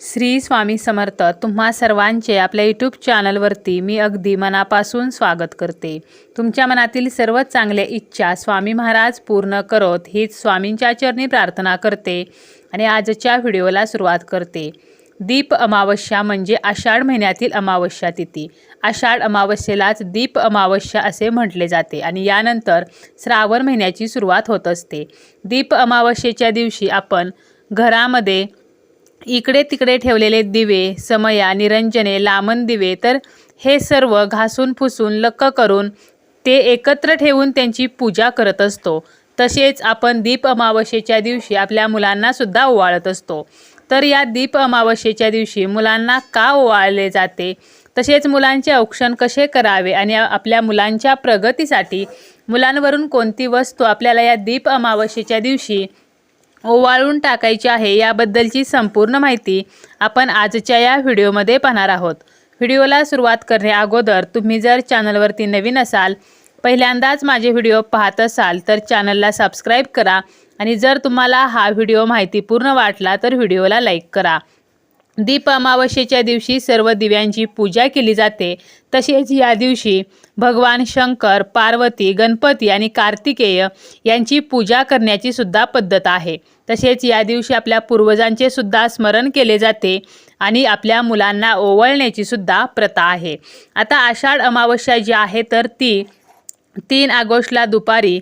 श्री स्वामी समर्थ तुम्हा सर्वांचे आपल्या यूट्यूब चॅनलवरती मी अगदी मनापासून स्वागत करते. तुमच्या मनातील सर्व चांगल्या इच्छा स्वामी महाराज पूर्ण करोत हीच स्वामींच्या चरणी प्रार्थना करते आणि आजच्या व्हिडिओला सुरुवात करते. दीप अमावस्या म्हणजे आषाढ महिन्यातील अमावस्या तिथी. आषाढ अमावस्येलाच दीप अमावस्या असे म्हटले जाते आणि यानंतर श्रावण महिन्याची सुरुवात होत असते. दीप अमावस्येच्या दिवशी आपण घरामध्ये इकडे तिकडे ठेवलेले दिवे समया निरंजने लामन दिवे तर हे सर्व घासून फुसून लक्क करून ते एकत्र ठेवून त्यांची पूजा करत असतो. तसेच आपण दीप अमावस्येच्या दिवशी आपल्या मुलांना सुद्धा ओवाळत असतो. तर या दीप अमावस्येच्या दिवशी मुलांना का ओवाळले जाते? तसेच मुलांचे औक्षण कसे करावे आणि आपल्या मुलांच्या प्रगतीसाठी मुलांवरून कोणती वस्तू आपल्याला या दीप अमावस्येच्या दिवशी ओवाळून टाकायची आहे याबद्दलची संपूर्ण माहिती आपण आजच्या या व्हिडिओमध्ये पाहणार आहोत. व्हिडिओला सुरुवात करण्या अगोदर तुम्ही जर चॅनलवरती नवीन असाल पहिल्यांदाच माझे व्हिडिओ पाहत असाल तर चॅनलला सबस्क्राईब करा आणि जर तुम्हाला हा व्हिडिओ माहितीपूर्ण वाटला तर व्हिडिओला लाईक करा. दीप अमावस्येच्या दिवशी सर्व दिव्यांची पूजा केली जाते. तसेच या दिवशी भगवान शंकर पार्वती गणपती आणि कार्तिकेय यांची पूजा करण्याची सुद्धा पद्धत आहे. तसेच या दिवशी आपल्या पूर्वजांचे सुद्धा स्मरण केले जाते आणि आपल्या मुलांना ओवळण्याची सुद्धा प्रथा आहे. आता आषाढ अमावस्या जी आहे तर ती तीन ऑगस्टला दुपारी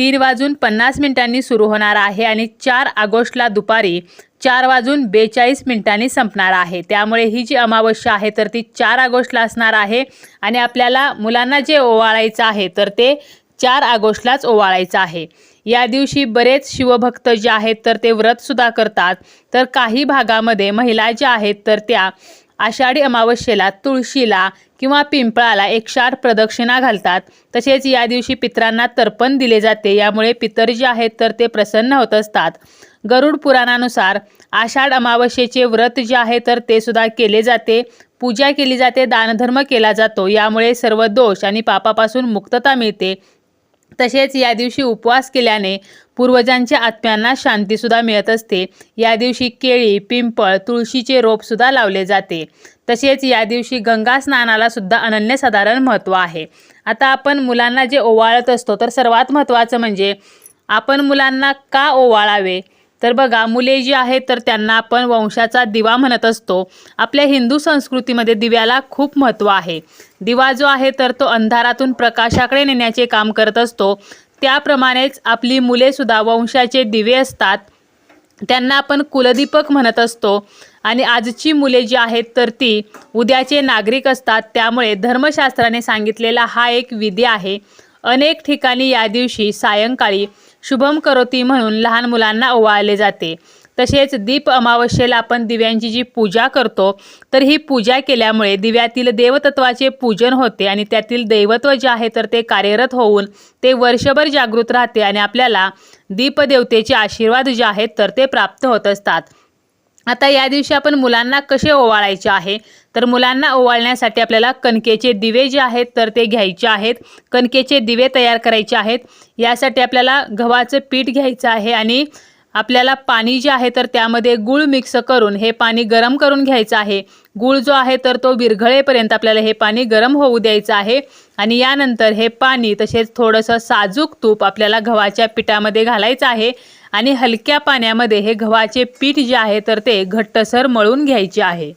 तीन वाजून पन्नास मिनिटांनी सुरू होणार आहे आणि चार ऑगस्टला दुपारी चार वाजून बेचाळीस मिनिटांनी संपणार आहे. त्यामुळे ही जी अमावस्या आहे तर ती चार ऑगस्टला असणार आहे आणि आपल्याला मुलांना जे ओवाळायचं आहे तर ते चार ऑगस्टलाच ओवाळायचं आहे. या दिवशी बरेच शिवभक्त जे आहेत तर ते व्रतसुद्धा करतात. तर काही भागामध्ये महिला ज्या आहेत तर त्या आषाढी अमावस्येला तुळशीला किंवा पिंपळाला एक चार प्रदक्षिणा घालतात. तसेच या दिवशी पितरांना तर्पण दिले जाते. यामुळे पितर जे आहेत तर ते प्रसन्न होत असतात. गरुड पुराणानुसार आषाढ अमावस्येचे व्रत जे आहे तर ते सुद्धा केले जाते. पूजा केली जाते दानधर्म केला जातो. यामुळे सर्व दोष आणि पापापासून मुक्तता मिळते. तसेच या दिवशी उपवास केल्याने पूर्वजांच्या आत्म्यांना शांतीसुद्धा मिळत असते. या दिवशी केळी पिंपळ तुळशीचे रोपसुद्धा लावले जाते. तसेच या दिवशी गंगा स्नानाला सुद्धा अनन्यसाधारण महत्त्व आहे. आता आपण मुलांना जे ओवाळत असतो तर सर्वात महत्त्वाचं म्हणजे आपण मुलांना का ओवाळावे? तर बघा मुले जी आहेत तर त्यांना आपण वंशाचा दिवा म्हणत असतो. आपल्या हिंदू संस्कृतीमध्ये दिव्याला खूप महत्त्व आहे. दिवा जो आहे तर तो अंधारातून प्रकाशाकडे नेण्याचे काम करत असतो. त्याप्रमाणेच आपली मुलेसुद्धा वंशाचे दिवे असतात. त्यांना आपण कुलदीपक म्हणत असतो. आणि आजची मुले जी आहेत तर ती उद्याचे नागरिक असतात. त्यामुळे धर्मशास्त्राने सांगितलेला हा एक विधी आहे. अनेक ठिकाणी या दिवशी सायंकाळी शुभम करोती म्हणून लहान मुलांना ओवाळले जाते. तसेच दीप अमावस्येला आपण दिव्यांची जी पूजा करतो तर ही पूजा केल्यामुळे दिव्यातील देवतत्वाचे पूजन होते आणि त्यातील दैवत्व जे आहे तर ते कार्यरत होऊन ते वर्षभर जागृत राहते आणि आपल्याला दीपदेवतेचे आशीर्वाद जे आहेत तर ते प्राप्त होत असतात. आता या दिवशी आपण मुलांना कसे ओवाळायचे आहे? तर मुलांना ओवाळण्यासाठी आपल्याला कणकेचे दिवे जे आहेत तर ते घ्यायचे आहेत. कणकेचे दिवे तयार करायचे आहेत. यासाठी आपल्याला गव्हाचं पीठ घ्यायचं आहे आणि आपल्याला पाणी जे आहे तर त्यामध्ये गूळ मिक्स करून हे पाणी गरम करून घ्यायचं आहे. गूळ जो आहे तर तो विरघळेपर्यंत आपल्याला हे पाणी गरम होऊ द्यायचं आहे आणि यानंतर हे पाणी तसेच थोडंसं साजूक तूप आपल्याला गव्हाच्या पिठामध्ये घालायचं आहे. आणि हलक्या पाण्यामध्ये हे गव्हाचे पीठ जे आहे तर ते घट्टसर मळून घ्यायचे आहे.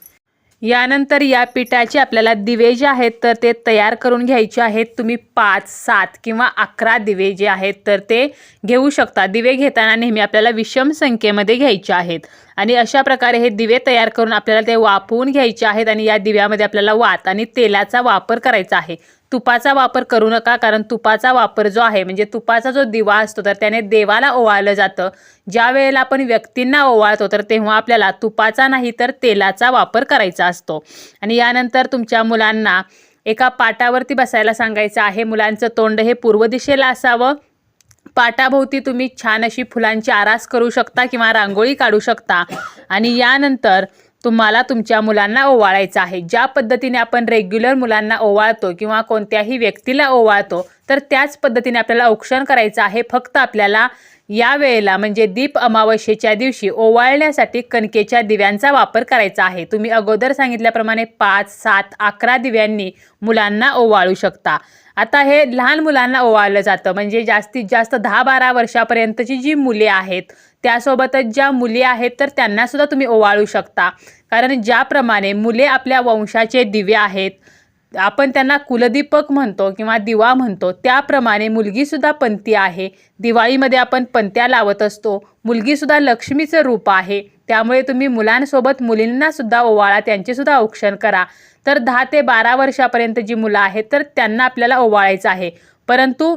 यानंतर या पिठाचे आपल्याला दिवे जे आहेत तर ते तयार करून घ्यायचे आहेत. तुम्ही पाच सात किंवा अकरा दिवे जे आहेत तर ते घेऊ शकता. दिवे घेताना नेहमी आपल्याला विषम संख्येमध्ये घ्यायचे आहेत. आणि अशा प्रकारे हे दिवे तयार करून आपल्याला ते वापवून घ्यायचे आहेत आणि या दिव्यामध्ये आपल्याला वात आणि तेलाचा वापर करायचा आहे. तुपाचा वापर करू नका कारण तुपाचा वापर जो आहे म्हणजे तुपाचा जो दिवा असतो तर त्याने देवाला ओवाळलं जातं. ज्या वेळेला आपण व्यक्तींना ओवाळतो तर तेव्हा आपल्याला तुपाचा नाही तर तेलाचा वापर करायचा असतो. आणि यानंतर तुमच्या मुलांना एका पाटावरती बसायला सांगायचं आहे मुलांचं तोंड हे पूर्व दिशेला असावं. पाटाभोवती तुम्ही छान अशी फुलांची आरास करू शकता किंवा रांगोळी काढू शकता. आणि यानंतर तुम्हाला तुमच्या मुलांना ओवाळायचं आहे. ज्या पद्धतीने आपण रेग्युलर मुलांना ओवाळतो किंवा कोणत्याही व्यक्तीला ओवाळतो तर त्याच पद्धतीने आपल्याला औक्षण करायचं आहे. फक्त आपल्याला या वेळेला म्हणजे दीप अमावस्येच्या दिवशी ओवाळण्यासाठी कणकेच्या दिव्यांचा वापर करायचा आहे. तुम्ही अगोदर सांगितल्याप्रमाणे पाच सात अकरा दिव्यांनी मुलांना ओवाळू शकता. आता हे लहान मुलांना ओवाळलं जातं. म्हणजे जास्तीत जास्त दहा बारा वर्षापर्यंतची जी मुले आहेत त्यासोबतच ज्या मुली आहेत तर त्यांनासुद्धा तुम्ही ओवाळू शकता. कारण ज्याप्रमाणे मुले आपल्या वंशाचे दिवे आहेत आपण त्यांना कुलदीपक म्हणतो किंवा दिवा म्हणतो त्याप्रमाणे मुलगीसुद्धा पंथी आहे. दिवाळीमध्ये आपण पंत्या लावत असतो. मुलगीसुद्धा लक्ष्मीचं रूप आहे. त्यामुळे तुम्ही मुलांसोबत मुलींनासुद्धा ओवाळा त्यांचेसुद्धा औक्षण करा. तर दहा ते बारा वर्षापर्यंत जी मुलं आहेत तर त्यांना आपल्याला ओवाळायचं आहे. परंतु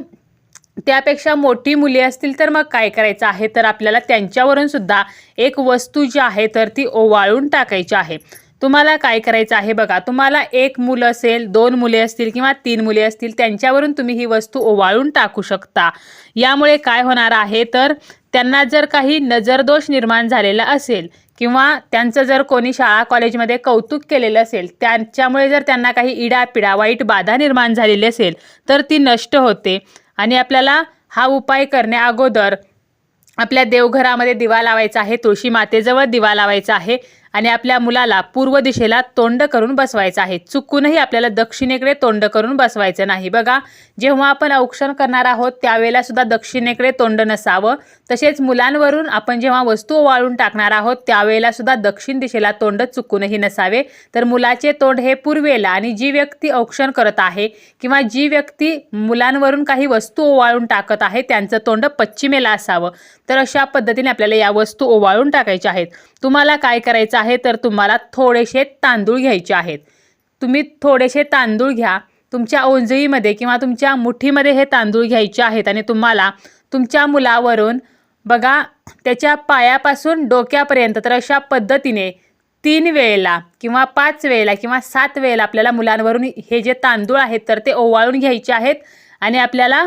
त्यापेक्षा मोठी मुली असतील तर मग काय करायचं आहे? तर आपल्याला त्यांच्यावरून सुद्धा एक वस्तू जी आहे तर ती ओवाळून टाकायची आहे. तुम्हाला काय करायचं आहे बघा? तुम्हाला एक मुलं असेल दोन मुले असतील किंवा तीन मुले असतील त्यांच्यावरून तुम्ही ही वस्तू ओवाळून टाकू शकता. यामुळे काय होणार आहे? तर त्यांना जर काही नजरदोष निर्माण झालेला असेल किंवा त्यांचं जर कोणी शाळा कॉलेजमध्ये कौतुक केलेलं असेल त्यांच्यामुळे जर त्यांना काही इडापिडा वाईट बाधा निर्माण झालेली असेल तर ती नष्ट होते. आणि आपल्याला हा उपाय करण्या अगोदर आपल्या देवघरामध्ये दिवा लावायचा आहे तुळशी मातेजवळ दिवा लावायचा आहे. आणि आपल्या मुलाला पूर्व दिशेला तोंड करून बसवायचं आहे. चुकूनही आपल्याला दक्षिणेकडे तोंड करून बसवायचं नाही. बघा जेव्हा आपण औक्षण करणार आहोत त्यावेळेला सुद्धा दक्षिणेकडे तोंड नसावं. तसेच मुलांवरून आपण जेव्हा वस्तू वाळून टाकणार आहोत त्यावेळेला सुद्धा दक्षिण दिशेला तोंड चुकूनही नसावे. तर मुलाचे तोंड हे पूर्वेला आणि जी व्यक्ती औक्षण करत आहे किंवा जी व्यक्ती मुलांवरून काही वस्तू ओवाळून टाकत आहे त्यांचं तोंड पश्चिमेला असावं. तर अशा पद्धतीने आपल्याला या वस्तू ओवाळून टाकायच्या आहेत. तुम्हाला काय करायचं आहे? तर तुम्हाला थोडेसे तांदूळ घ्यायचे आहेत. तुम्ही थोडेसे तांदूळ घ्या. तुमच्या ओंजळीमध्ये किंवा तुमच्या मुठीमध्ये हे तांदूळ घ्यायचे आहेत आणि तुम्हाला तुमच्या मुलावरून बघा त्याच्या पायापासून डोक्यापर्यंत तर अशा पद्धतीने तीन वेळेला किंवा पाच वेळेला किंवा सात वेळेला आपल्याला मुलांवरून हे जे तांदूळ आहेत तर ते ओवाळून घ्यायचे आहेत आणि आपल्याला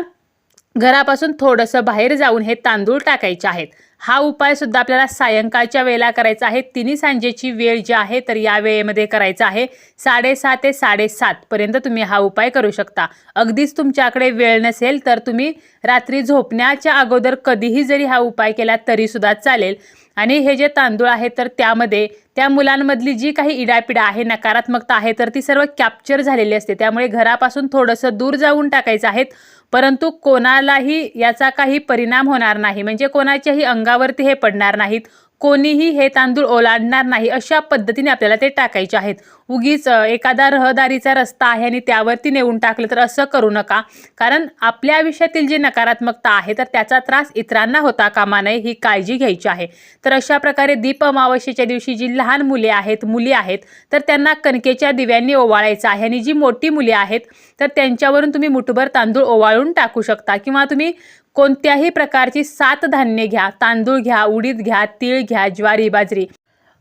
घरापासून थोडंसं बाहेर जाऊन हे तांदूळ टाकायचे आहेत. हा उपाय सुद्धा आपल्याला सायंकाळच्या वेळेला करायचा आहे. तिन्ही सांजेची वेळ जी आहे तर या वेळेमध्ये करायचा आहे. साडेसहा ते साडेसातपर्यंत तुम्ही हा उपाय करू शकता. अगदीच तुमच्याकडे वेळ नसेल तर तुम्ही रात्री झोपण्याच्या अगोदर कधीही जरी हा उपाय केला तरीसुद्धा चालेल. आणि हे जे तांदूळ आहे तर त्यामध्ये त्या मुलांमधली जी काही इडापिडा आहे नकारात्मकता आहे तर ती सर्व कॅप्चर झालेली असते. त्यामुळे घरापासून थोडंसं दूर जाऊन टाकायचं आहेत. परंतु कोणालाही याचा काही परिणाम होणार नाही. म्हणजे कोणाच्याही अंगावरती हे पडणार नाहीत. कोणीही हे तांदूळ ओलांडणार नाही अशा पद्धतीने आपल्याला ते टाकायचे आहेत. उगीच एखादा रहदारीचा रस्ता आहे आणि त्यावरती नेऊन टाकलं तर असं करू नका. कारण आपल्या आयुष्यातील जी नकारात्मकता आहे तर त्याचा त्रास इतरांना होता कामा नये ही काळजी घ्यायची आहे. तर अशा प्रकारे दीप अमावस्येच्या दिवशी जी लहान मुले आहेत मुली आहेत तर त्यांना कणकेच्या दिव्यांनी ओवाळायचं आहे. आणि जी मोठी मुले आहेत तर त्यांच्यावरून तुम्ही मुठभर तांदूळ ओवाळून टाकू शकता. किंवा तुम्ही कोणत्याही प्रकारची सात धान्य घ्या तांदूळ घ्या उडीद घ्या तीळ घ्या ज्वारी बाजरी.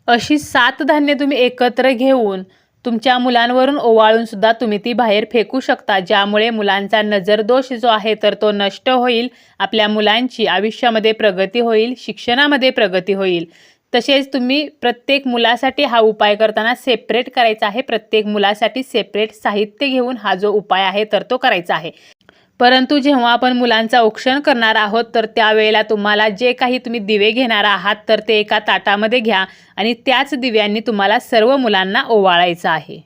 अशी सात धान्य तुम्ही एकत्र घेऊन तुमच्या मुलांवरून ओवाळून सुद्धा तुम्ही ती बाहेर फेकू शकता ज्यामुळे मुलांचा नजरदोष जो आहे तर तो नष्ट होईल आपल्या मुलांची आयुष्यामध्ये प्रगती होईल शिक्षणामध्ये प्रगती होईल. तसेच तुम्ही प्रत्येक मुलासाठी हा उपाय करताना सेपरेट करायचा आहे. प्रत्येक मुलासाठी सेपरेट साहित्य घेऊन हा जो उपाय आहे तर तो करायचा आहे. परंतु जेव्हा आपण मुलांचा औक्षण करणार आहोत तर त्यावेळेला तुम्हाला जे काही तुम्ही दिवे घेणार आहात तर ते एका ताटामध्ये घ्या आणि त्याच दिव्यांनी तुम्हाला सर्व मुलांना ओवाळायचं आहे.